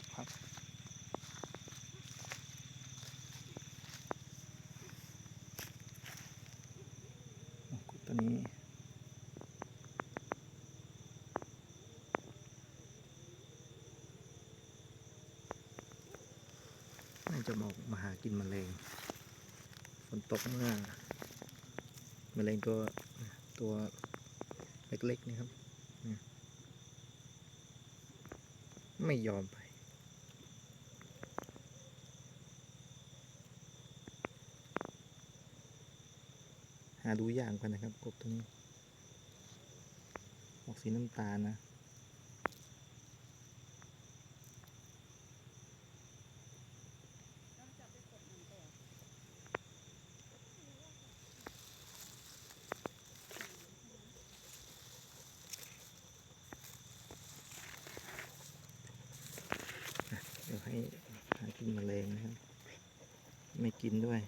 บครับกบตัวนี้น่าจะมออกมาหากินแมลงฝนตกเมื่อแมลงตัวตัวเล็กๆนี่ครับ ไม่ยอมไปาดูยากกันนะครับกบตัวนี้ ออกสีน้ำตาลนะ เดี๋ยวให้หากินมแมลงนะครับ ไม่กินด้วย